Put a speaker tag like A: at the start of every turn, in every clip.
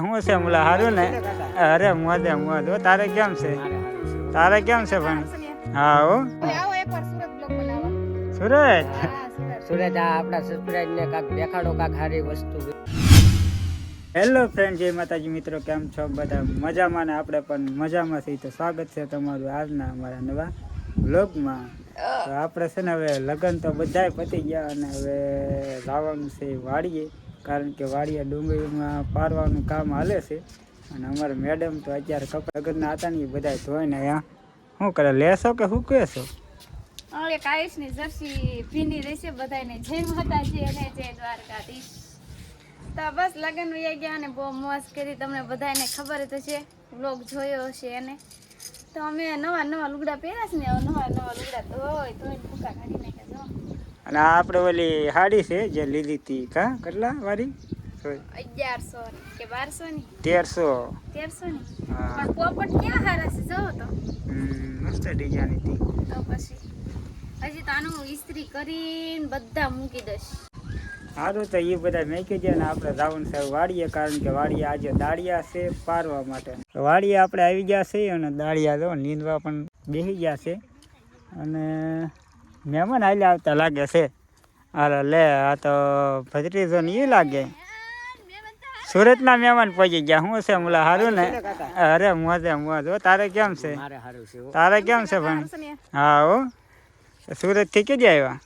A: શું છે મુલા સારું ને? અરે મોજે મોજ હો તારે કેમ છે? તારે કેમ છે પણ? હા હો.
B: સુરત
A: સુરત?
B: હા સુરત.
C: સુરત આ આપણા સબસ્ક્રાઇબ ને કાક દેખાડો કાક સારી વસ્તુ.
A: હેલો ફ્રેન્ડ જય માતાજી મિત્રો કેમ છો બધા? મજામાં ને આપણે પણ મજામાં છીએ તો સ્વાગત છે તમારું આજના અમારા નવા બ્લોગમાં તો આપણે છે ને હવે લગ્ન તો બધાય પતી ગયા અને હવે લાવવાનું છે વાડીએ કારણ કે વાડિયા ડુંગળીમાં પારવાનું કામ હાલે છે. અને અમારા મેડમ તો અત્યારે કપડા લગ્નના હતા ને એ બધા ધોઈને અહીંયા શું કરે, લેશો કે શું કહેશો?
B: હવે કાઈશની જર્સી ભીની રહેશે બધાને જય માતાજી અને જય દ્વારકાધીશ. તો બસ લગન વયા ગયા અને બહુ મોજ કરી તમને બધાને ખબર જ હશે. વ્લોગ જોયો હશે એને. તો અમે નવા નવા લુગડા પહેર્યા છે નવા નવા લુગડા ધોઈ, ધોઈને ફૂકા કાઢી નાખ્યા જો
A: અને આ આપણે ઓલી હાડી છે જે લીધી હતી કા? કેટલા
B: કે
A: તેરસો. મસ્ત ડિઝાઇન હતી
B: તો. પછી હજી તો આનું ઇસ્ત્રી કરીને બધા મૂકી દઈશ.
A: સારું તો એ બધા મેકી દે ને આપણે જવાનું સાહેબ વાડીએ કારણ કે વાડીએ આજે દાળિયા છે પારવા માટે. વાડીએ આપણે આવી ગયા છે અને દાળિયા જો નીંદવા પણ બેસી ગયા છે. અને મહેમાન હાલે આવતા લાગે છે અરે લે આ તો ભત્રીજો ને એ લાગે સુરતના મહેમાન પહોંચી ગયા શું છે મુલા સારું ને અરે મોજે મોજ હો તારે કેમ છે
C: મારે સારું છે હો.
A: તારે કેમ છે પણ હા હો સુરતથી કેદી આવ્યા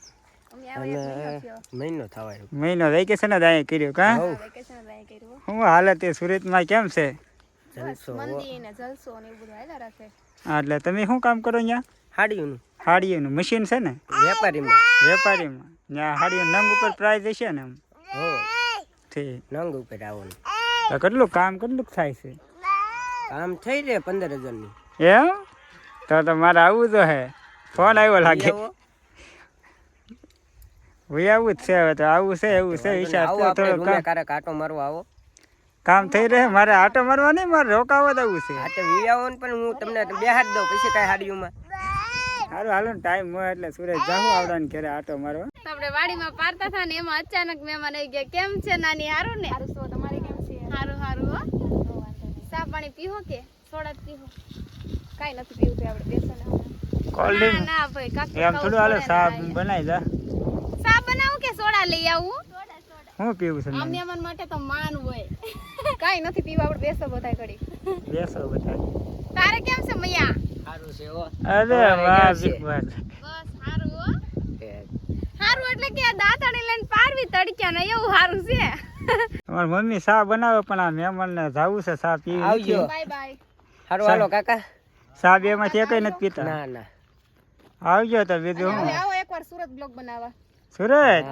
B: અમે આવો એક મહિનો થયો
C: મહિનો થવાય
A: મહિનો વેકેશન જ અહીંયા કર્યું કા
B: વેકેશન જ અહીં કર્યું
A: શું હાલત એ સુરતમાં કેમ છે
B: બસ મંદી ને જલસો ને એવું બધું હાલ્યા રાખે
A: હા, એટલે તમે શું કામ કરો અહીંયા
C: હાડીઓનું
A: હાડીઓનું મશીન છે ને?
C: વેપારીમાં.
A: વેપારીમાં. ત્યાં હાડીઓ નંગ ઉપર પ્રાઇસ હશે ને આમ
C: હો.
A: ઠીક.
C: નંગ ઉપર આવવાનું.
A: તો કેટલું કામ કેટલું થાય છે?
C: કામ થઈ રહે પંદર હજારની.
A: એમ? તો તો મારે આવવું તો હે. ફોન આવ્યો લાગે. ભાઈ આવું. જ છે હવે તો. આવું છે એવું છે વિચાર થોડું કામ.
C: આટો મારવા આવો.
A: કામ થઈ રહે? મારે આટો મારવા નહીં મારે રોકાવા આવું છે.
C: આટો તો વી આવો પણ હું તમને બેહાડ દઉં. પછી કાંઈ હાડીઓમાં.
A: સારું હાલો ને ટાઈમ હોય એટલે સુરત આવડા ને ઘરે આટો મારવા.
B: તો આપણે વાડીમાં પારતા હતા ને એમાં અચાનક મહેમાન આવી ગયા. કેમ છે નાની હારું ને? હારું તમારે કેમ છે? હારું હારું હો. ચા પાણી પીવો કે? સોડા પીવો કાઈ નથી પીવું તો આપણે બેસો
A: કોલ્ડ
B: ના ના ભાઈ કાકી
A: એમ થોડું હાલો સા બનાવી દા
B: ચા બનાવું કે સોડા લઈ આવું?
A: શું પીવું છે
B: આ મહેમાન માટે તો માન હોય. કાઈ નથી પીવા આપણે બેસો બધાય ઘડી.
A: બેસો બધા
B: તારે કેમ છે મૈયા
C: સારું છે હો
A: અરે વાહ વિકવાસ
B: બસ હારું હો.
C: એ
B: એટલે કે દાંતણી લઈને પારવી તડક્યા ને એવું હારું છે.
A: તમારી મમ્મી ચા બનાવે પણ આ મહેમાનને જાવું છે ચા પીવી
C: આવજો.
B: Bye bye.
C: સારું હાલો કાકા.
A: ચા બે માંથી એકય નથી પીતા.
C: ના ના.
A: આવજો તો બીજું હું.
B: આવો એકવાર સુરત બ્લોગ બનાવવા.
A: સુરત?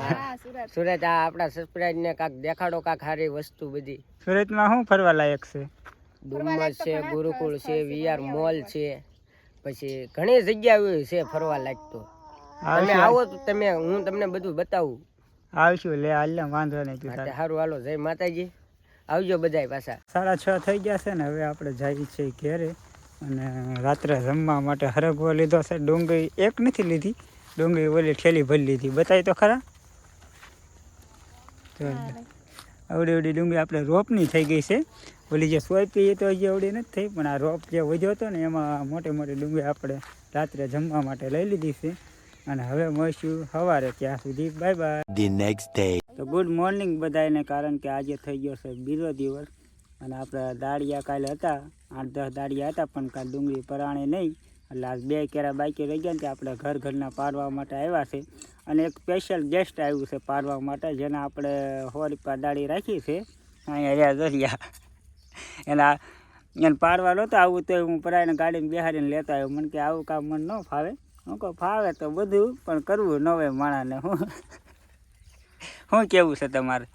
B: સુરત.
C: સુરત આ આપણા સબસ્ક્રાઇબ ને કાક દેખાડો કાક સારી વસ્તુ બધી.
A: સુરતમાં શું ફરવા લાયક છે?
C: ડુમ્મસ છે ગુરુકુળ છે વીઆર મોલ છે. પછી ઘણી જગ્યાઓ છે ફરવા લાયક તો. તમે આવો તો તમે હું તમને બધું બતાવું.
A: આવશું લે હાલ વાંધો નહીં તું
C: સારું હાલો જય માતાજી. આવજો બધાય પાછા.
A: સાડા છ થઈ ગયા છે ને હવે આપણે જઈએ છીએ ઘેરે. અને રાત્રે જમવા માટે હરગવો લીધો છે. ડુંગળી એક નથી લીધી. ડુંગળી ઓલી ઠેલી ભરી લીધી. બતાવી તો ખરા? જો અવડી અવડી ડુંગળી આપણે રોપની થઈ ગઈ છે. ઓલી જે સોયપી એ તો હજી અવડી નથી થઈ પણ આ રોપ જે વધ્યો હતો ને એમાં મોટે મોટી ડુંગળી આપણે રાત્રે જમવા માટે લઈ લીધી છે. અને હવે મળશું સવારે ત્યાં સુધી બાય બાય. તો ગુડ મોર્નિંગ બધાને કારણ કે આજે થઈ ગયો છે બીજો દિવસ. અને આપણે દાળિયા કાલે હતા આઠ દસ દાળિયા હતા પણ કાલે ડુંગળી પરાણે નહીં. એટલે આજ બે કેરા બાકી રહી ગયા ને આપણે ઘર ઘરના પાડવા માટે આવ્યા છે. અને એક સ્પેશિયલ ગેસ્ટ આવ્યું છે પારવા માટે જેને આપણે સો રૂપિયા દાળી રાખી છે. અહીંયા રહ્યા દરિયા. એના એને પાડવા નહોતો આવું તો હું પરાયને ગાડીને બેહાડીને લેતા આવ્યો. મને કે આવું કામ મને ન ફાવે. હું કહું ફાવે તો બધું પણ કરવું ન હોય માણાને હું. શું કેવું છે તમારે?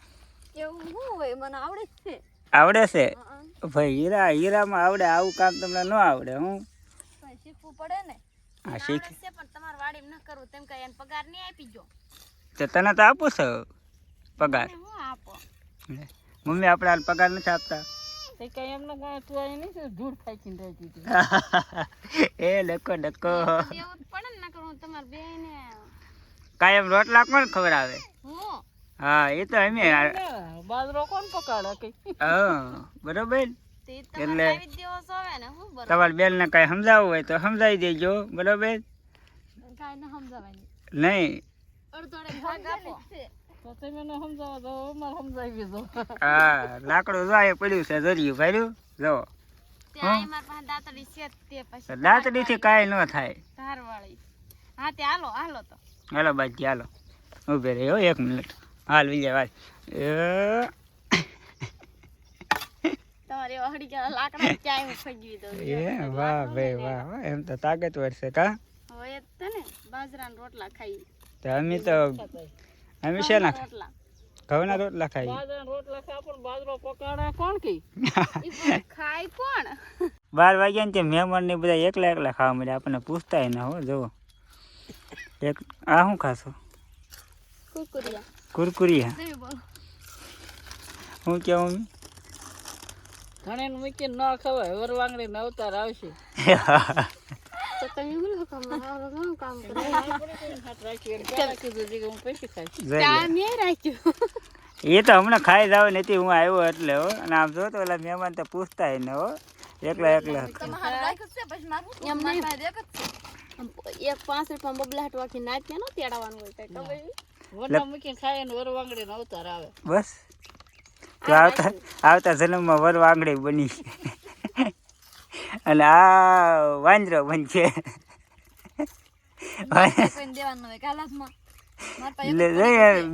B: આવડે છે.
A: ભાઈ હીરા હીરામાં આવડે આવું કામ તમને ન આવડે હું.
B: શીખવું પડે ને.
A: હા શીખ.
B: પણ તમારે વાડી ન કરવું. તેમ કે એને પગાર નહીં આપી જો
A: તો તને તો આપું છું પગાર?
B: હું આપો?
A: મમ્મી આપણે પગાર નથી આપતા.
B: તે કઈ એમને કઈ તું અહીં નહીં ધૂળ ફાંકીને રહી હતી.
A: એ ડકો ડકો
B: એવું પડે ને નકર હું તમારે બે ને
A: કાયમ રોટલા કોણ ખબર
B: આવે
A: હા એ તો અમે
C: બાજરો કોણ પકાડે કઈ
A: હા બરોબર? એટલે-
B: તમારે સોવે ને હું બરોબર?
A: તમારે બેનને કાંઈ સમજાવવું હોય તો સમજાવી દેજો બરોબર? નહીં.
B: અડધોડે ભાગ આપો.
C: તો તમે ન સમજાવો તો અમારે સમજાવી દો.
A: હા લાકડું જો એ પડ્યું છે જર્યું ભાર્યું. જો.
B: તે આઈ માર પાસે દાંતડી
A: થી કાંઈ ન થાય.
B: હા તે હાલો હાલો તો.
A: હાલો બાજી હાલો. ઉભે રહી હો એક મિનિટ. હાલ વિજય ભાઈ એ.
B: તમારે એવા હળી ગયા લાકડા ક્યાંય હું ફગવી દઉં?
A: એ વાહ ભાઈ વાહ વાહ. એમ તો તાકાતવર છે કા? અમે તો અમે શેના
B: રોટલા.
A: ઘઉંના રોટલા ખાઈએ
C: રોટલા ખા પણ બાજરો પકાડે કોણ કઈ
B: ખાય કોણ?
A: બાર વાગ્યા ને તે મહેમાન ને બધા એકલા એકલા ખાવા મળ્યા. આપણને પૂછતા ના હો જુઓ. એક આ શું ખાશો? કુરકુરિયા.
B: બોલો?
A: હું કેવું
C: ધણે મૂકીને ન ખવાય વરવાંગડી નવતાર આવશે.
B: તો તમે બોલો કામ ઘણું કામ કરો
C: હાથ રાખી અને પેલા હું પૈસા ખાઈશ
A: જોઈ લે.
B: ત્યાં
A: એ તો હમણાં ખાઈ જાવ નથી હું આવ્યો એટલે હો. અને આમ જો તો ઓલા મહેમાન તો પૂછતા ને હો. એકલા એકલા
B: એક પાંચ રૂપિયા બબલા વાકી નાખ્યા નો તેડાવાનું હોય કઈ ખબર
C: વરના મૂકીને ખાય ને વરવાંગડી ને અવતાર આવે
A: બસ આવતા આવતા જન્મમાં વર વાંગડી બની. અને આ વાંદરો બનશે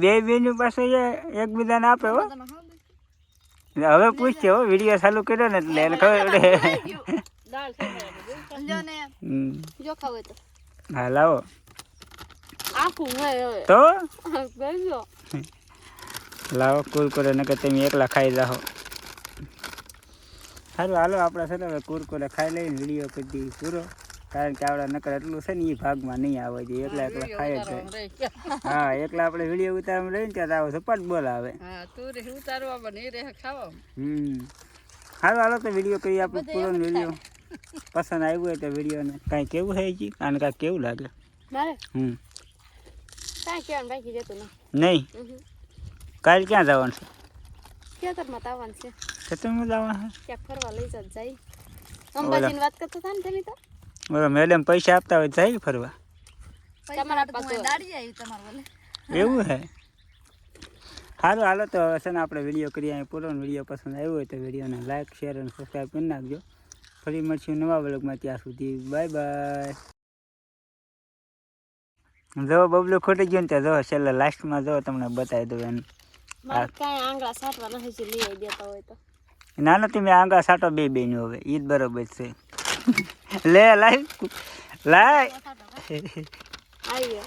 A: બે બેનું પાસે એકબીજાને આપે હો હવે પૂછશે હો વીડિયો ચાલુ કર્યો ને એટલે એને ખબર પડે હા લાવો તો લાવો કુરકુરે નકર તમે એકલા ખાઈ જાઓ સારું હાલો આપણે છે ને હવે કુરકુરે ખાઈ લઈને વીડિયો કરી દઈએ પૂરો. કારણ કે આપણે નકર એટલું છે ને એ ભાગમાં નહીં આવે છે એકલા એકલા
C: ખાય ગયા.
A: હા એકલા આપણે વીડિયો ઉતારવામાં રહીને ત્યાં આવો સપાટ બોલ આવે. હમ. સારું હાલો તો વીડિયો કરી આપણે પૂરો વીડિયો. પસંદ આવ્યું હોય તો વિડીયોને. કાંઈ કેવું છે જી અને કાંઈ કેવું લાગે? હમ. નહીં. કાલે ક્યાં જવાનું છે?
B: ખેતરમાં તાવવાનું છે.
A: ખેતરમાં જવાનું?
B: ક્યાંક ફરવા લઈ જત જાય. અંબાજીની વાત કરતા હતા ને તમે તો?
A: બરાબર મેડમ પૈસા આપતા હોય જાય ફરવા.
B: તમારા પાસે દાડી આવી તમારે બોલે
A: એવું હે? સારું હાલો તો છે ને આપણે વીડિયો કરીએ. અહીં પૂરો વીડિયો પસંદ આવ્યો હોય તો વિડીયોને લાઈક શેર અને સબસ્ક્રાઈબ કરી નાખજો. ફરી મળશું નવા બ્લોગમાં ત્યાં સુધી. બાય બાય જો બબલું ખોટી ગયું ને ત્યાં જો છેલ્લે લાસ્ટમાં જો તમને બતાવી દઉં એમ.
B: કાંઈ આંગળા સાટવા નથી લઈ દેતા હોય તો.
A: નાનો તમે આંગા સાટો બે બેન્યો હવે ઈદ બરોબર છે. લે
B: આવી ગયો